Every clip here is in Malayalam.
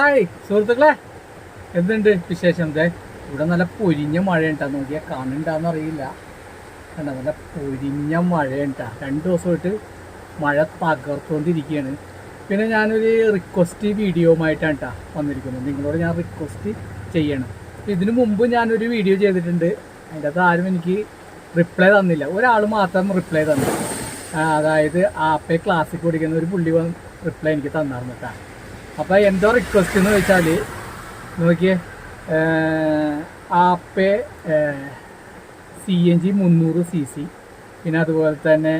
ഹായ് സുഹൃത്തുക്കളെ. എന്തുണ്ട് വിശേഷം ദേ? ഇവിടെ നല്ല പൊരിഞ്ഞ മഴയുണ്ടാ. നോക്കിയാൽ കാണുന്നുണ്ടാന്ന് അറിയില്ല. കണ്ട നല്ല പൊരിഞ്ഞ മഴയുണ്ടാ. രണ്ട് ദിവസമായിട്ട് മഴ തകർത്തുകൊണ്ടിരിക്കുകയാണ്. പിന്നെ ഞാനൊരു റിക്വസ്റ്റ് വീഡിയോയുമായിട്ടാണ് കേട്ടോ വന്നിരിക്കുന്നത്. നിങ്ങളോട് ഞാൻ റിക്വസ്റ്റ് ചെയ്യണം. ഇതിനു മുമ്പ് ഞാനൊരു വീഡിയോ ചെയ്തിട്ടുണ്ട്. അതിന്റെ അകത്ത് ആരും എനിക്ക് റിപ്ലൈ തന്നില്ല. ഒരാൾ മാത്രം റിപ്ലൈ തന്നു. അതായത് ആപ്പേ ക്ലാസ്സിൽ പഠിക്കുന്ന ഒരു പുള്ളി റിപ്ലൈ എനിക്ക് തന്നായിരുന്നു കേട്ടോ അപ്പോൾ എന്തോ റിക്വസ്റ്റ് എന്ന് വെച്ചാൽ നോക്കിയേ ആപ്പേ സി എൻ ജി മുന്നൂറ് സി സി പിന്നെ അതുപോലെ തന്നെ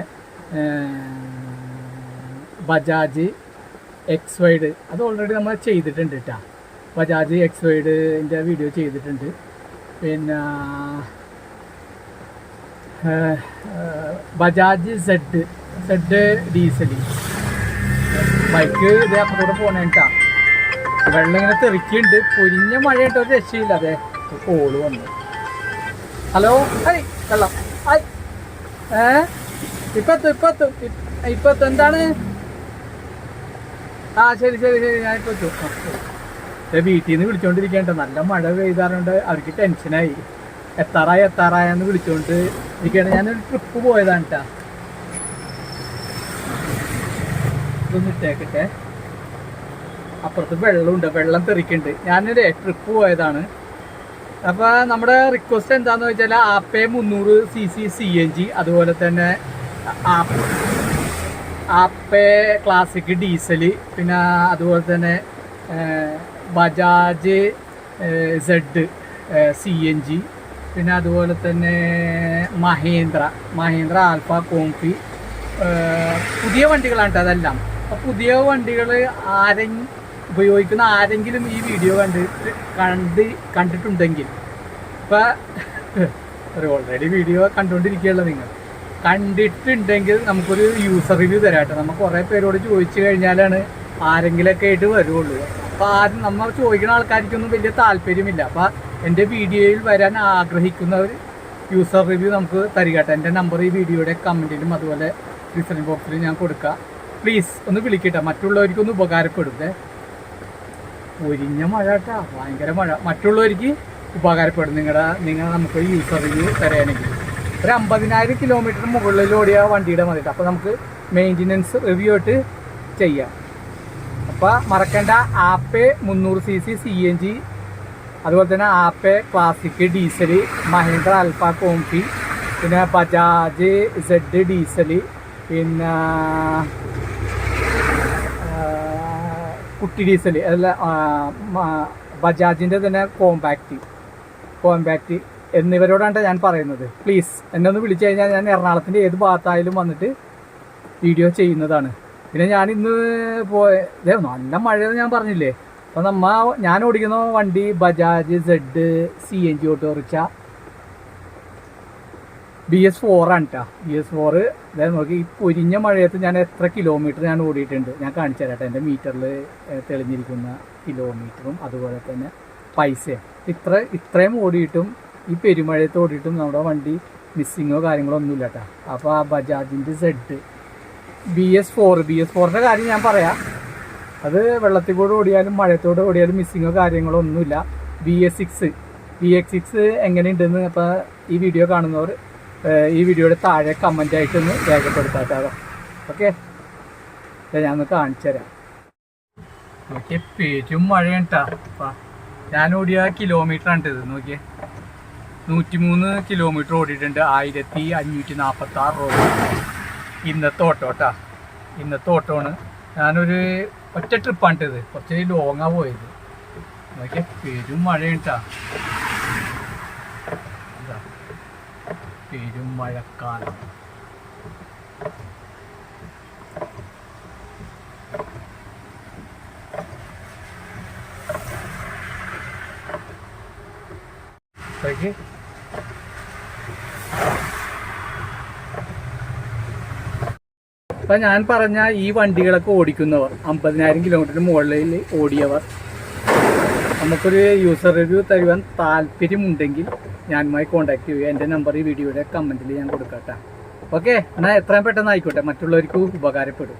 ബജാജ് എക്സ് വൈഡ് അത് ഓൾറെഡി നമ്മൾ ചെയ്തിട്ടുണ്ട് കേട്ടോ ബജാജ് എക്സ് വൈഡിന്റെ വീഡിയോ ചെയ്തിട്ടുണ്ട്. പിന്നെ Bajaj Z Z diesel bike ഇതേ അപ്പുറത്തോടെ പോണേട്ടാ വെള്ളം ഇങ്ങനെ തെറിക്കുന്നുണ്ട് പൊരിഞ്ഞ മഴയായിട്ട് ഒരു രക്ഷയില്ല. അതെ കോൾ വന്നു. ഹലോ? ഹൈ വെള്ളം ഹൈ ഏ? ഇപ്പൊ എത്തും ഇപ്പൊ എത്തും ഇപ്പൊ എത്തും എന്താണ്? ആ ശരി ശരി ശരി. ഞാൻ ഇപ്പൊ എത്തും. ദേ വീട്ടിൽ നിന്ന് വിളിച്ചോണ്ടിരിക്കണ്ട നല്ല മഴ പെയ്താറുണ്ട് അവർക്ക് ടെൻഷനായി. എത്താറായി എത്താറായെന്ന് വിളിച്ചോണ്ട് ഇരിക്കണ ഞാനൊരു ട്രിപ്പ് പോയതാണ് കേട്ടാ ഇതൊന്ന് ഇട്ടേക്കട്ടെ. അപ്പുറത്ത് വെള്ളമുണ്ട് വെള്ളം തെറിക്കുന്നുണ്ട്. ഞാനൊരു ട്രിപ്പ് പോയതാണ്. അപ്പോൾ നമ്മുടെ റിക്വസ്റ്റ് എന്താണെന്ന് വെച്ചാൽ ആപ്പേ മുന്നൂറ് C C C N G അതുപോലെ തന്നെ ആപ്പ് ആപ്പേ ക്ലാസിക് ഡീസൽ പിന്നെ അതുപോലെ തന്നെ Bajaj Z C N G പിന്നെ അതുപോലെ തന്നെ മഹേന്ദ്ര മഹേന്ദ്ര ആൽഫ കോംഫി പുതിയ വണ്ടികളാണ് കേട്ടോ അതെല്ലാം. പുതിയ വണ്ടികൾ ആരെ ഉപയോഗിക്കുന്ന ആരെങ്കിലും ഈ വീഡിയോ കണ്ട് കണ്ട് കണ്ടിട്ടുണ്ടെങ്കിൽ ഇപ്പം ഓൾറെഡി വീഡിയോ കണ്ടുകൊണ്ടിരിക്കുകയല്ലോ നിങ്ങൾ. കണ്ടിട്ടുണ്ടെങ്കിൽ നമുക്കൊരു യൂസർ റിവ്യൂ തരാട്ടെ നമ്മൾ കുറേ പേരോട് ചോദിച്ചു കഴിഞ്ഞാലാണ് ആരെങ്കിലൊക്കെ ആയിട്ട് വരുള്ളൂ. അപ്പോൾ ആരും നമ്മൾ ചോദിക്കുന്ന ആൾക്കാർക്കൊന്നും വലിയ താല്പര്യമില്ല. അപ്പോൾ എന്റെ വീഡിയോയിൽ വരാൻ ആഗ്രഹിക്കുന്നവർ യൂസർ റിവ്യൂ നമുക്ക് തരികട്ടെ എന്റെ നമ്പർ ഈ വീഡിയോയുടെ കമന്റിലും അതുപോലെ ഡിസ്ക്രിപ്ഷൻ ബോക്സിലും ഞാൻ കൊടുക്കാം. പ്ലീസ് ഒന്ന് വിളിക്കട്ടെ. മറ്റുള്ളവർക്കൊന്ന് ഉപകാരപ്പെടൂലേ ഒരിഞ്ഞ മഴ കേട്ടാ. ഭയങ്കര മഴ. മറ്റുള്ളവർക്ക് ഉപകാരപ്പെടും. നിങ്ങളുടെ നിങ്ങൾ നമുക്ക് യൂസർ റിവ്യൂ തരാനെങ്കിൽ. ഒരു അമ്പതിനായിരം കിലോമീറ്റർ മുകളിൽ ഓടിയ വണ്ടിയുടെ മതി അപ്പോൾ നമുക്ക് മെയിന്റനൻസ് റിവ്യൂ ആയിട്ട് ചെയ്യാം. അപ്പോൾ മറക്കേണ്ട. ആപ്പേ മുന്നൂറ് C C C N G അതുപോലെ തന്നെ Ape classic diesel Mahindra Alfa comfy പിന്നെ ബജാജ് സെഡ് ഡീസൽ പിന്നെ കുട്ടി ഡീസൽ അല്ല ബജാജിന്റെ തന്നെ കോമ്പാക്റ്റ് കോമ്പാക്റ്റ് എന്നിവരോടാണ് ഞാൻ പറയുന്നത്. പ്ലീസ് എന്നെ ഒന്ന് വിളിച്ചു കഴിഞ്ഞാൽ ഞാൻ എറണാകുളത്തിന്റെ ഏത് ഭാഗത്തായാലും വന്നിട്ട് വീഡിയോ ചെയ്യുന്നതാണ്. പിന്നെ ഞാൻ ഇന്ന് പോയ നല്ല മഴയെന്ന് ഞാൻ പറഞ്ഞില്ലേ? അപ്പം നമ്മ ഞാൻ ഓടിക്കുന്ന വണ്ടി Bajaj Z C N G autorickshaw B S ഫോറാണ് കേട്ടോ ബി എസ് ഫോറ് അതായത് നോക്കി ഈ പൊരിഞ്ഞ മഴയത്ത് ഞാൻ എത്ര കിലോമീറ്റർ ഞാൻ ഓടിയിട്ടുണ്ട്. ഞാൻ കാണിച്ചു തരാട്ടെ എന്റെ മീറ്ററിൽ തെളിഞ്ഞിരിക്കുന്ന കിലോമീറ്ററും അതുപോലെ തന്നെ പൈസയും. ഇത്ര ഇത്രയും ഓടിയിട്ടും ഈ പെരുമഴയത്ത് ഓടിയിട്ടും നമ്മുടെ വണ്ടി മിസ്സിങ്ങോ കാര്യങ്ങളോ ഒന്നുമില്ല കേട്ടോ അപ്പോൾ ആ ബജാജിന്റെ Z B S four B S ഫോറിന്റെ കാര്യം ഞാൻ പറയാം. അത് വെള്ളത്തിൽ കൂടെ ഓടിയാലും മഴയത്തോടെ ഓടിയാലും മിസ്സിങ്ങോ കാര്യങ്ങളോ ഒന്നുമില്ല. B S six B X six എങ്ങനെയുണ്ടെന്ന് അപ്പോൾ ഈ വീഡിയോ കാണുന്നവർ ഈ വീഡിയോയുടെ താഴെ കമന്റ് ആയിട്ടൊന്ന് രേഖപ്പെടുത്താട്ടോ. ഓക്കെ ഞാൻ ഒന്ന് കാണിച്ചു തരാം. നോക്കിയേ പെരും മഴയാണ് കേട്ടോ ഞാൻ ഓടിയ കിലോമീറ്റർ ആണ് ഇത് നോക്കിയേ നൂറ്റിമൂന്ന് കിലോമീറ്റർ ഓടിയിട്ടുണ്ട്. ആയിരത്തി അഞ്ഞൂറ്റി നാൽപ്പത്തി ആറ് രൂപ ഇന്നത്തെ ഓട്ടോ കേട്ടാ ഇന്നത്തെ ഓട്ടോ ആണ്. ഞാനൊരു ഒറ്റ ട്രിപ്പാണ് ഇത് കുറച്ച് ലോങ്ങാണ് പോയത്. നോക്കിയേ മഴ മഴയുണ്ടാ ഇതാ, പെരും മഴക്കാലം. അപ്പൊ ഞാൻ പറഞ്ഞ ഈ വണ്ടികളൊക്കെ ഓടിക്കുന്നവർ അമ്പതിനായിരം കിലോമീറ്ററിന് മുകളിൽ ഓടിയവർ നമുക്കൊരു യൂസർ റിവ്യൂ തരുവാൻ താല്പര്യമുണ്ടെങ്കിൽ ഞാനുമായി കോൺടാക്ട് ചെയ്യുക. എന്റെ നമ്പർ ഈ വീഡിയോയുടെ കമന്റിൽ ഞാൻ കൊടുക്കട്ടെ. ഓക്കെ എന്നാൽ എത്രയും പെട്ടെന്ന് ആയിക്കോട്ടെ മറ്റുള്ളവർക്ക് ഉപകാരപ്പെടും.